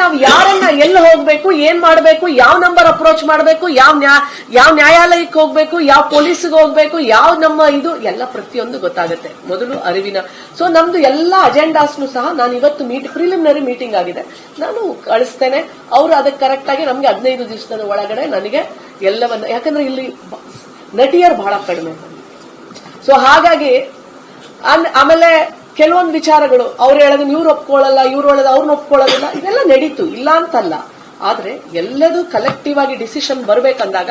ನಾವು ಯಾರನ್ನ ಎಲ್ಲಿ ಹೋಗ್ಬೇಕು, ಏನ್ ಮಾಡ್ಬೇಕು, ಯಾವ ನಂಬರ್ ಅಪ್ರೋಚ್ ಮಾಡ್ಬೇಕು, ಯಾವ ಯಾವ ನ್ಯಾಯಾಲಯಕ್ಕೆ ಹೋಗ್ಬೇಕು, ಯಾವ ಪೊಲೀಸ್ಗೆ ಹೋಗ್ಬೇಕು, ಯಾವ ನಮ್ಮ ಇದು, ಎಲ್ಲ ಪ್ರತಿಯೊಂದು ಗೊತ್ತಾಗುತ್ತೆ ಮೊದಲು ಅರಿವಿನ. ಸೊ ನಮ್ದು ಎಲ್ಲ ಅಜೆಂಡಾಸ್ನು ಸಹ ನಾನು ಇವತ್ತು ಮೀಟ್ ಪ್ರಿಲಿಮಿನರಿ ಮೀಟಿಂಗ್ ಆಗಿದೆ. ನಾನು ಕಳಿಸ್ತೇನೆ. ಅವರು ಅದಕ್ಕೆ ಕರೆಕ್ಟ್ ಆಗಿ ನಮ್ಗೆ ಹದಿನೈದು ದಿವಸದ ಒಳಗಡೆ ನನಗೆ ಎಲ್ಲವನ್ನ, ಯಾಕಂದ್ರೆ ಇಲ್ಲಿ ನಟಿಯರ್ ಬಹಳ ಕಡಿಮೆ. ಸೊ ಹಾಗಾಗಿ ಆಮೇಲೆ ಕೆಲವೊಂದು ವಿಚಾರಗಳು ಅವ್ರು ಹೇಳೋದು ಇವ್ರು ಒಪ್ಕೊಳ್ಳಲ್ಲ ಇವ್ರು ಹೇಳೋದು ಅವ್ರನ್ನ ಒಪ್ಕೊಳ್ಳೋದಿಲ್ಲ ಇದೆಲ್ಲ ನಡೀತು ಇಲ್ಲ ಅಂತಲ್ಲ. ಆದ್ರೆ ಎಲ್ಲದೂ ಕಲೆಕ್ಟಿವ್ ಆಗಿ ಡಿಸಿಷನ್ ಬರಬೇಕಂದಾಗ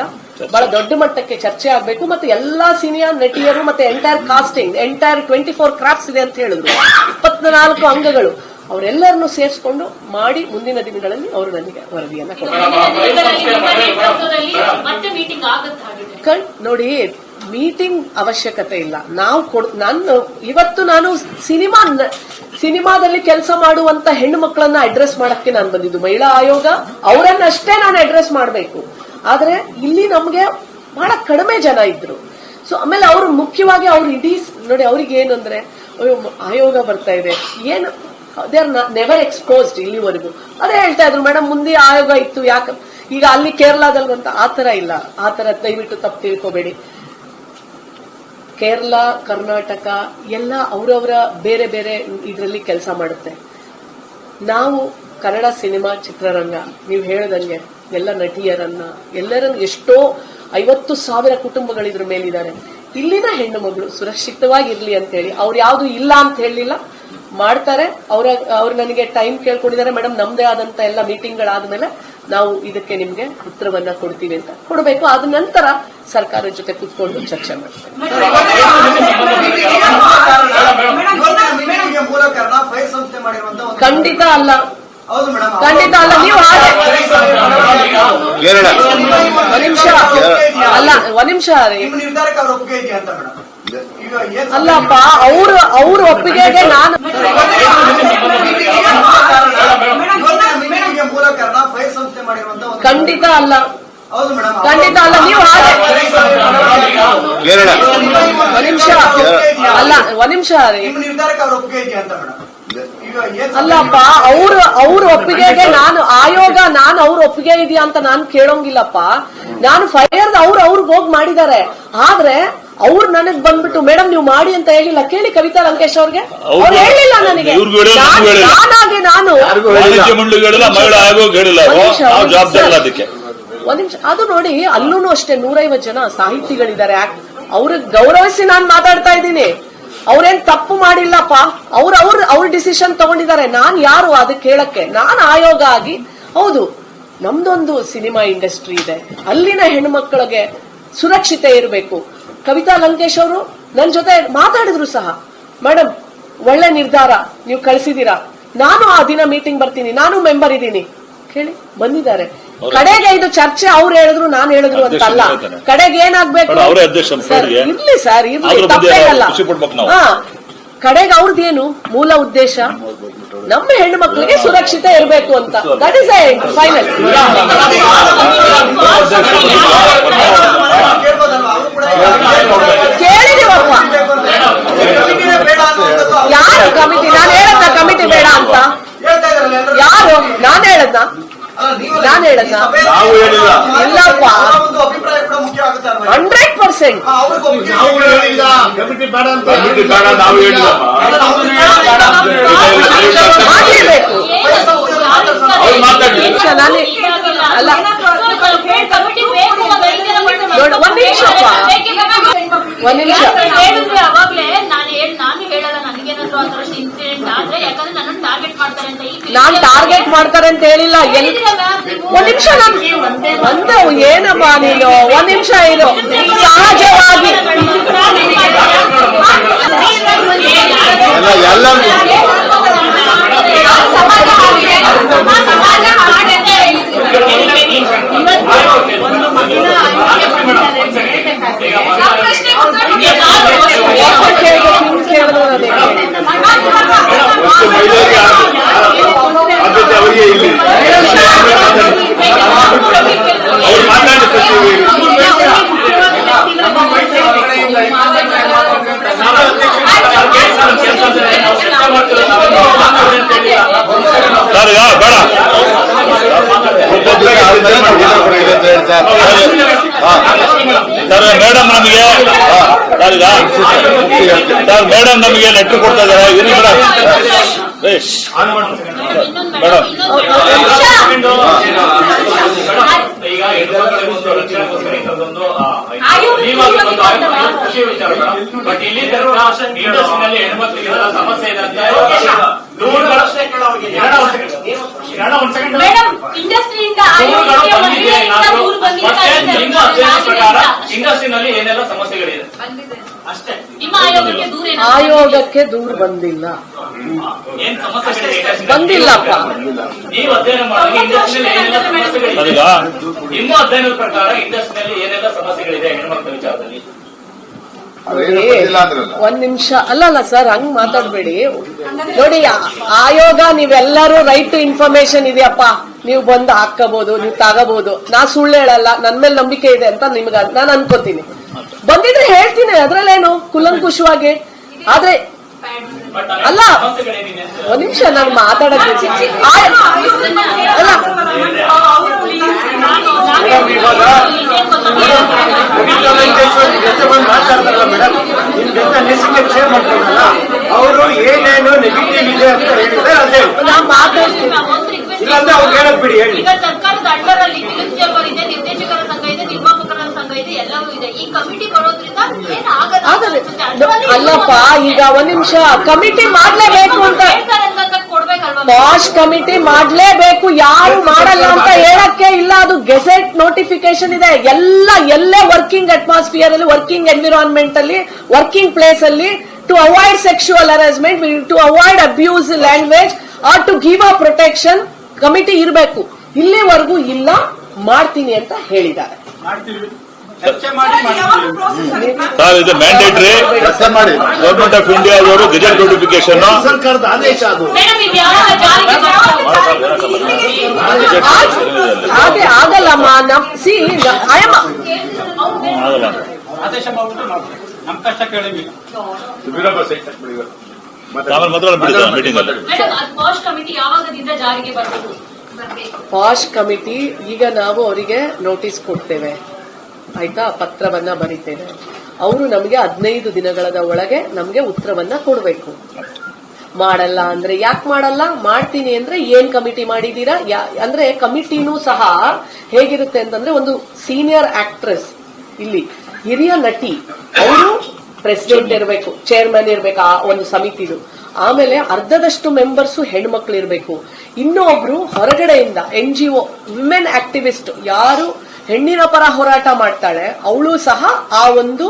ಬಹಳ ದೊಡ್ಡ ಮಟ್ಟಕ್ಕೆ ಚರ್ಚೆ ಆಗ್ಬೇಕು ಮತ್ತೆ ಎಲ್ಲಾ ಸೀನಿಯರ್ ನಟಿಯರು ಮತ್ತೆ entire casting entire twenty four crafts ಇದೆ ಅಂತ ಹೇಳಿದ್ರು. ಇಪ್ಪತ್ನಾಲ್ಕು ಅಂಗಗಳು. ಅವರೆಲ್ಲರನ್ನು ಸೇರಿಸಿಕೊಂಡು ಮಾಡಿ ಮುಂದಿನ ದಿನಗಳಲ್ಲಿ ಅವರು ನನಗೆ ವರದಿಯನ್ನು ಕೊಡ್ತಾರೆ. ನೋಡಿ ಮೀಟಿಂಗ್ ಅವಶ್ಯಕತೆ ಇಲ್ಲ. ನಾವು ಕೊಡ್ ನಾನು ಇವತ್ತು ನಾನು ಸಿನಿಮಾ ಸಿನಿಮಾದಲ್ಲಿ ಕೆಲಸ ಮಾಡುವಂತ ಹೆಣ್ಣು ಮಕ್ಕಳನ್ನ ಅಡ್ರೆಸ್ ಮಾಡಕ್ಕೆ ನಾನು ಬಂದಿದ್ದು. ಮಹಿಳಾ ಆಯೋಗ ಅವರನ್ನಷ್ಟೇ ನಾನು ಅಡ್ರೆಸ್ ಮಾಡಬೇಕು. ಆದ್ರೆ ಇಲ್ಲಿ ನಮ್ಗೆ ಬಹಳ ಕಡಿಮೆ ಜನ ಇದ್ರು. ಸೊ ಆಮೇಲೆ ಅವರು ಮುಖ್ಯವಾಗಿ ಅವ್ರು ಇಡೀ ನೋಡಿ ಅವ್ರಿಗೆ ಏನು ಅಂದ್ರೆ ಅಯ್ಯೋ, ಆಯೋಗ ಬರ್ತಾ ಇದೆ. ಏನು ದೇ ಆರ್ ನೆವರ್ ಎಕ್ಸ್ಪೋಸ್ಡ್ ಇಲ್ಲಿವರೆಗೂ. ಅದೇ ಹೇಳ್ತಾ ಇದ್ರು ಮೇಡಮ್ ಮುಂದೆ ಆಯೋಗ ಇತ್ತು ಯಾಕೆ ಈಗ ಅಲ್ಲಿ ಕೇರಳದಲ್ಲಿ ಅಂತ ಆತರ ಇಲ್ಲ. ಆತರ ದಯವಿಟ್ಟು ತಪ್ಪು ತಿಳ್ಕೊಬೇಡಿ. ಕೇರಳ, ಕರ್ನಾಟಕ ಎಲ್ಲ ಅವರವರ ಬೇರೆ ಬೇರೆ ಇದರಲ್ಲಿ ಕೆಲಸ ಮಾಡುತ್ತೆ. ನಾವು ಕನ್ನಡ ಸಿನಿಮಾ ಚಿತ್ರರಂಗ, ನೀವು ಹೇಳದಂಗೆ ಎಲ್ಲ ನಟಿಯರನ್ನ, ಎಲ್ಲರನ್ನ ಎಷ್ಟೋ ಐವತ್ತು ಸಾವಿರ ಕುಟುಂಬಗಳು ಇದ್ರ ಮೇಲಿದ್ದಾರೆ. ಇಲ್ಲಿನ ಹೆಣ್ಣು ಮಗಳು ಸುರಕ್ಷಿತವಾಗಿರ್ಲಿ ಅಂತ ಹೇಳಿ ಅವ್ರು ಯಾವುದು ಇಲ್ಲ ಅಂತ ಹೇಳಲಿಲ್ಲ ಮಾಡ್ತಾರೆ. ಅವ್ರ ಅವ್ರು ನನಗೆ ಟೈಮ್ ಕೇಳ್ಕೊಂಡಿದ್ದಾರೆ. ಮೇಡಮ್ ನಮ್ದೇ ಆದಂತ ಎಲ್ಲ ಮೀಟಿಂಗ್ಗಳಾದ್ಮೇಲೆ ನಾವು ಇದಕ್ಕೆ ನಿಮ್ಗೆ ಉತ್ತರವನ್ನ ಕೊಡ್ತೀವಿ ಅಂತ ಕೊಡಬೇಕು. ಅದ ನಂತರ ಸರ್ಕಾರದ ಜೊತೆ ಕುತ್ಕೊಂಡು ಚರ್ಚೆ ಮೂಲ ಒಂದು ಖಂಡಿತ ಅಲ್ಲ. ಖಂಡಿತ ಅಲ್ಲ. ನೀವು ಒಂದ್ ನಿಮಿಷ. ಅಲ್ಲ ಒಂದ್ ನಿಮಿಷ. ಅಲ್ಲಪ್ಪ, ಅವ್ರ ಅವ್ರ ಒಪ್ಪಿಗೆಗೆ ನಾನು ಖಂಡಿತ ಅಲ್ಲ. ಖಂಡಿತ ಅಲ್ಲ. ನೀವು ಒಂದ್ ನಿಮಿಷ. ಅಲ್ಲ, ಒಂದ್ ನಿಮಿಷ ಅಲ್ಲಪ್ಪ, ಅವ್ರ ಅವ್ರ ಒಪ್ಪಿಗೆಗೆ ನಾನು ಆಯೋಗ ನಾನು ಅವ್ರ ಒಪ್ಪಿಗೆ ಇದೆಯಾ ಅಂತ ನಾನು ಕೇಳೋಂಗಿಲ್ಲಪ್ಪ. ನಾನು ಫೈರ್ ಅವ್ರು ಅವ್ರಿಗೆ ಹೋಗಿ ಮಾಡಿದ್ದಾರೆ. ಆದ್ರೆ ಅವ್ರು ನನಗ್ ಬಂದ್ಬಿಟ್ಟು ಮೇಡಮ್ ನೀವು ಮಾಡಿ ಅಂತ ಹೇಳಿಲ್ಲ ಕೇಳಿ ಕವಿತಾ ಲಂಕೇಶ್ ಅವ್ರಿಗೆ. ಅವ್ರು ಹೇಳಿಲ್ಲ ನನಗೆ. ಇವ್ರಿಗೂ ಹೇಳಿಲ್ಲ, ನಾನ್- ನಿಮ್ಗೂ ಹೇಳಿಲ್ಲ. ನಾನಾಗೆ ನಾನು ವಾಣಿಜ್ಯ ಮಂಡಳಿಗಳಿಲ್ಲ ಮಹಿಳಾ ಆಯೋಗ ಹೇಳಿಲ್ಲ. ಒಂದ್ ನಿಮಿಷ, ನಾವು ಒಂದ್ ಜವಾಬ್ದಾರಿ ಅದಕ್ಕೆ ಒಂದ್ ನಿಮಿಷ. ಅದು ನೋಡಿ ಅಲ್ಲೂ ಅಷ್ಟೇ ನೂರೈವತ್ತು ಜನ ಸಾಹಿತಿಗಳಿದ್ದಾರೆ. ಅವ್ರಿಗೆ ಗೌರವಿಸಿ ನಾನು ಮಾತಾಡ್ತಾ ಇದ್ದೀನಿ. ಅವ್ರೇನ್ ತಪ್ಪು ಮಾಡಿಲ್ಲಪ್ಪ. ಅವ್ರ ಅವ್ರ ಅವ್ರ ಡಿಸಿಷನ್ ತಗೊಂಡಿದ್ದಾರೆ. ನಾನ್ ಯಾರು ಅದಕ್ಕೆ ಹೇಳಕ್ಕೆ ನಾನ್ ಆಯೋಗ ಆಗಿ ಹೌದು ನಮ್ದೊಂದು ಸಿನಿಮಾ ಇಂಡಸ್ಟ್ರಿ ಇದೆ. ಅಲ್ಲಿನ ಹೆಣ್ಮಕ್ಳಿಗೆ ಸುರಕ್ಷತೆ ಇರಬೇಕು. ಕವಿತಾ ಲಂಕೇಶ್ ಅವರು ನನ್ನ ಜೊತೆ ಮಾತಾಡಿದ್ರು ಸಹ. ಮೇಡಮ್ ಒಳ್ಳೆ ನಿರ್ಧಾರ. ನೀವು ಕಳಿಸಿದೀರಾ? ನಾನು ಆ ದಿನ ಮೀಟಿಂಗ್ ಬರ್ತೀನಿ. ನಾನು ಮೆಂಬರ್ ಇದ್ದೀನಿ. ಕೇಳಿ ಬಂದಿದ್ದಾರೆ. ಕಡೆಗೆ ಇದು ಚರ್ಚೆ ಅವ್ರು ಹೇಳಿದ್ರು ನಾನು ಹೇಳಿದ್ರು ಅಂತ ಅಲ್ಲ ಕಡೆಗೆ ಏನಾಗ್ಬೇಕು. ಇರ್ಲಿ ಸರ್ ಇರ್ಲಿ ತಪ್ಪೇ ಅಲ್ಲ. ಹಾ. ಕಡೆಗೆ ಅವ್ರದ್ದೇನು? ಮೂಲ ಉದ್ದೇಶ. ನಮ್ಮ ಹೆಣ್ಣು ಮಕ್ಕಳಿಗೆ ಸುರಕ್ಷಿತ ಇರಬೇಕು ಅಂತ. ದಟ್ ಇಸ್ ಫೈನಲ್ ಕೇಳಿದೀವಪ್ಪ ಯಾರು ಕಮಿಟಿ? ನಾನು ಹೇಳದ್ನ ಕಮಿಟಿ ಬೇಡ ಅಂತ. ಯಾರು? ನಾನು ಹೇಳದ್ದ ನಾನ್ ಹೇಳಿಲ್ಲ. ನಿಮಿಷ ನಾನೇ ಅಲ್ಲ ಒಂದ್ ನಿಮಿಷ ಒಂದ್ ನಿಮಿಷ. ಹೇಳಿದ್ರೆ ಅವಾಗ್ಲೇ ನಾನು ಹೇಳಿ ನಾನು ಹೇಳಲ್ಲ ನಾನ್ ಟಾರ್ಗೆಟ್ ಮಾಡ್ತಾರೆ ಅಂತ ಹೇಳಿಲ್ಲ. ಒಂದ್ ನಿಮಿಷ ನಾನು ಒಂದೇ ಏನಪ್ಪ ನೀನು? ಒಂದ್ ನಿಮಿಷ ಇದು ಸಹಜವಾಗಿ ಎಲ್ಲ ಎಲ್ಲ ಯಾಕೆ ಕೇಳ್ಬೇಕು? ಹಿಂಗ್ ಕೇಳಿದ್ರು ನಾನು ಹೇಗೆ ಹೇಳಿ? ಒಟ್ಟು ಮಹಿಳೆಯರಿಗೆ ಆದ್ಯತೆ ಅವರಿಗೆ ಇಲ್ಲಿ ಅವ್ರು ಮಾತಾಡಿ ಸಚಿವ ಸರ್ ಮೇಡಮ್ ನಮಗೆ ಸರ್ ಸರ್ ಮೇಡಮ್ ನಮಗೆ ಲೆಟರ್ ಕೊಡ್ತಾ ಇದಾರೆ. ಇರಿ ಮೇಡಮ್ ಮೇಡಮ್. ಬಟ್ ಇಲ್ಲಿ ಸಮಸ್ಯೆ ಇದೆ ಅಂತ ಇಂಡಸ್ಟ್ರಿಯಿಂದ ಪ್ರಕಾರ? ಅಂತ. ಏನೆಲ್ಲ ಸಮಸ್ಯೆಗಳಿದೆ? ಬಂದಿದೆ. ಅಷ್ಟೇ. ನಿಮ್ಮ ಆಯೋಗಕ್ಕೆ ದೂರ ಏನಾದ್ರು ಆಯೋಗಕ್ಕೆ ದೂರು ಬಂದಿಲ್ಲ. ಏನ್ ಸಮಸ್ಯೆಗಳಿದೆ? ಬಂದಿಲ್ಲಪ್ಪ. ನೀವು ಅಧ್ಯಯನ ಮಾಡಿ ಇಂಡಸ್ಟ್ರಿಯಲ್ಲಿ ಏನೆಲ್ಲ ಸಮಸ್ಯೆಗಳಿದೆ? ನಿಮ್ಮ ಅಧ್ಯಯನದ ಪ್ರಕಾರ ಇಂಡಸ್ಟ್ರಿಯಲ್ಲಿ ಏನೆಲ್ಲ ಸಮಸ್ಯೆಗಳಿದೆ? ಹೆಣ್ಮಕ್ಳ ವಿಚಾರದಲ್ಲಿ. ಒಂದ್ ನಿಮಿಷ. ಅಲ್ಲ ಅಲ್ಲ ಸರ್ ಹಂಗ್ ಮಾತಾಡ್ಬೇಡಿ. ನೋಡಿ ಆಯೋಗ ನೀವೆಲ್ಲರೂ ರೈಟ್ ಟು ಇನ್ಫಾರ್ಮೇಶನ್ ಇದೆಯಪ್ಪ. ನೀವು ಬಂದು ಹಾಕಬಹುದು ನೀವು ತಗೋಬಹುದು. ನಾ ಸುಳ್ಳು ಹೇಳಲ್ಲ ನನ್ ಮೇಲೆ ನಂಬಿಕೆ ಇದೆ ಅಂತ ನಿಮ್ಗೆ ನಾನು ಅನ್ಕೋತೀನಿ. ಬಂದಿದ್ರೆ ಹೇಳ್ತೀನಿ ಅದ್ರಲ್ಲೇನು? ಕುಲಂಕುಷವಾಗಿ. ಆದ್ರೆ ಅಲ್ಲ. ಒಂದ್ ನಿಮಿಷ ನಾನು ಮಾತಾಡಕ್ಕೆ ಅಲ್ಲ. ಅವರು ಏನೇನು ನೆಗೆಟಿವ್ ಇದೆ ಅಂತ ಹೇಳಿದ್ರೆ ಅದೇ ನಾ ಮಾತಾಡ್ತೀನಿ ಇಲ್ಲಾಂದ್ರೆ ಅವ್ರು ಹೇಳಕ್ ಬಿಡಿ, ಹೇಳಿ. ಈಗ ಸರ್ಕಾರದ ಅಂಡರ್ ಅಲ್ಲಿ ಫಿಲ್ಮ್ ಚೇಂಬರ್ ಇದೆ ನಿರ್ದೇಶಕರ ಸಂಘ ಇದೆ ನಿರ್ಮಾಪಕರ ಸಂಘ ಇದೆ ಎಲ್ಲವೂ ಇದೆ ಈ ಕಮಿಟಿ ಬರೋದ್ರಿಂದ ಏನ್ ಆಗಲ್ಲ ಅಂತ ಆಗಲ್ಲ ಅನ್ಸುತ್ತೆ. ಅದ್ರಲ್ಲಿ ಈಗ ಒಂದ್ ನಿಮಿಷ ಕಮಿಟಿ ಮಾಡ್ಲೇಬೇಕು ಅಂತ. ಪಾಶ್ ಕಮಿಟಿ ಮಾಡ್ಲೇಬೇಕು, ಯಾರು ಮಾಡಲ್ಲ ಅಂತ ಹೇಳಕ್ಕೆ ಇಲ್ಲ. ಅದು ಗೆಸೆಟ್ ನೋಟಿಫಿಕೇಶನ್ ಇದೆ. ಎಲ್ಲ, ಎಲ್ಲೇ ವರ್ಕಿಂಗ್ ಅಟ್ಮಾಸ್ಫಿಯರ್ ಅಲ್ಲಿ ವರ್ಕಿಂಗ್ ಎನ್ವಿರಾನ್ಮೆಂಟ್ ಅಲ್ಲಿ ವರ್ಕಿಂಗ್ ಪ್ಲೇಸ್ ಅಲ್ಲಿ to avoid sexual harassment to avoid abuse language or to give a protection committee ಇರಬೇಕು. ಇಲ್ಲಿವರೆಗೂ ಇಲ್ಲ, ಮಾಡ್ತೀನಿ ಅಂತ ಹೇಳಿದ್ದಾರೆ. ಸರ್ ಇದು ಮ್ಯಾಂಡೇಟ್ರಿ ಗೌರ್ಮೆಂಟ್ ಆಫ್ ಇಂಡಿಯಾ ಅವರು ಗೆಜೆಟ್ ನೋಟಿಫಿಕೇಶನ್ ಸರ್ಕಾರದ ಆದೇಶ ಅದು ಹಾಗೆ ಆಗಲ್ಲಮ್ಮ ನಮ್ ಸಿ ಆಯಮ್ಮ ಆಗಲ್ಲ ಆದೇಶ ಮಾಡ್ಬಿಟ್ಟು ಮಾಡ್ತೀವಿ ನಮ್ ಕಷ್ಟ ಕೇಳಿಲ್ಲ ಆಮೇಲೆ ಮಾತ್ರ ಬಿಡಿ ಮೀಟಿಂಗ್ ಅಲ್ಲಿ ಮೇಡಮ್ ಅದು ಪಾಶ್ ಕಮಿಟಿ ಯಾವಾಗದಿಂದ ಜಾರಿಗೆ ಬರಬೇಕು ಬರ್ಬೇಕು ಪಾಶ್ ಕಮಿಟಿ ಈಗ ನಾವು ಅವರಿಗೆ ನೋಟಿಸ್ ಕೊಡ್ತೇವೆ ಆಯ್ತಾ? ಪತ್ರವನ್ನ ಬರೀತೇನೆ. ಅವರು ನಮಗೆ ಹದಿನೈದು ದಿನಗಳ ಒಳಗೆ ನಮಗೆ ಉತ್ತರವನ್ನ ಕೊಡಬೇಕು. ಮಾಡಲ್ಲ ಅಂದ್ರೆ ಯಾಕೆ ಮಾಡಲ್ಲ? ಮಾಡ್ತೀನಿ ಅಂದ್ರೆ ಏನ್ ಕಮಿಟಿ ಮಾಡಿದೀರಾ ಅಂದ್ರೆ ಕಮಿಟಿನೂ ಸಹ ಹೇಗಿರುತ್ತೆ ಅಂತಂದ್ರೆ ಒಂದು ಸೀನಿಯರ್ ಆಕ್ಟ್ರೆಸ್ ಇಲ್ಲಿ ಹಿರಿಯ ನಟಿ, ಅವರು ಪ್ರೆಸಿಡೆಂಟ್ ಇರಬೇಕು, ಚೇರ್ಮನ್ ಇರಬೇಕು ಆ ಒಂದು ಸಮಿತಿದು. ಆಮೇಲೆ ಅರ್ಧದಷ್ಟು ಮೆಂಬರ್ಸು ಹೆಣ್ಮಕ್ಳು ಇರಬೇಕು. ಇನ್ನೊಬ್ರು ಹೊರಗಡೆಯಿಂದ N G O women activist ಯಾರು ಹೆಣ್ಣಿನ ಪರ ಹೋರಾಟ ಮಾಡ್ತಾಳೆ ಅವಳು ಸಹ ಆ ಒಂದು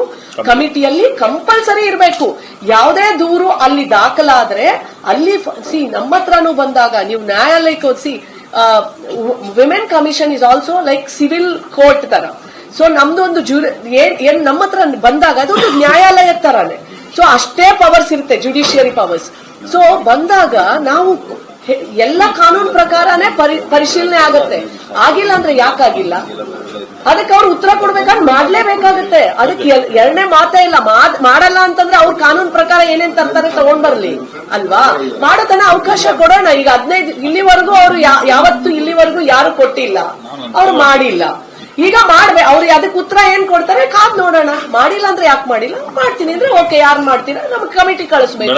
ಕಮಿಟಿಯಲ್ಲಿ ಕಂಪಲ್ಸರಿ ಇರಬೇಕು. ಯಾವುದೇ ದೂರು ಅಲ್ಲಿ ದಾಖಲಾದ್ರೆ ಅಲ್ಲಿ ಸಿ ನಮ್ಮ ಹತ್ರನೂ ಬಂದಾಗ ನೀವು ನ್ಯಾಯಾಲಯಕ್ಕೆ see women commission is also like civil court ತರ. ಸೊ ನಮ್ದು ಒಂದು ಜ್ಯೂರಿ ಏನ್ ನಮ್ಮ ಹತ್ರ ಬಂದಾಗ ಅದೊಂದು ನ್ಯಾಯಾಲಯ ತರಾನೇ. ಸೊ ಅಷ್ಟೇ ಪವರ್ಸ್ ಇರುತ್ತೆ ಜುಡಿಷಿಯರಿ ಪವರ್ಸ್ ಸೊ ಬಂದಾಗ ನಾವು ಎಲ್ಲ ಕಾನೂನು ಪ್ರಕಾರನೇ ಪರಿ- ಪರಿಶೀಲನೆ ಆಗುತ್ತೆ. ಆಗಿಲ್ಲ ಅಂದ್ರೆ ಯಾಕಾಗಿಲ್ಲ? ಅದಕ್ಕೆ ಅವ್ರು ಉತ್ತರ ಕೊಡ್ಬೇಕಾದ್ರೆ ಮಾಡ್ಲೇಬೇಕಾಗುತ್ತೆ. ಅದಕ್ಕೆ ಎರಡನೇ ಮಾತೇ ಇಲ್ಲ. ಮಾಡ್- ಮಾಡಲ್ಲ ಅಂತಂದ್ರೆ ಅವ್ರ ಕಾನೂನು ಪ್ರಕಾರ ಏನೇನ್ ತರ್ತಾರೆ ತಗೊಂಡ್ ಬರ್ಲಿ. ಅಲ್ವಾ? ಮಾಡೋತನ ಅವಕಾಶ ಕೊಡೋಣ. ಈಗ ಹದಿನೈದು, ಇಲ್ಲಿವರೆಗೂ ಅವ್ರು ಯಾವತ್ತು ಇಲ್ಲಿವರೆಗೂ ಯಾರು ಕೊಟ್ಟಿಲ್ಲ. ಅವ್ರು ಮಾಡಿಲ್ಲ. ಈಗ ಮಾಡ್ಬೇ, ಅವ್ರು ಅದಕ್ಕೆ ಉತ್ತರ ಏನ್ ಕೊಡ್ತಾರೆ? ಕಾದ್ ನೋಡೋಣ. ಮಾಡಿಲ್ಲ ಅಂದ್ರೆ ಯಾಕೆ ಮಾಡಿಲ್ಲ? ಮಾಡ್ತೀನಿ ಅಂದ್ರೆ ಓಕೆ, ಯಾರು ಮಾಡ್ತೀರಾ? ನಮ್ಗೆ ಕಮಿಟಿ ಕಳಿಸ್ಬೇಕು.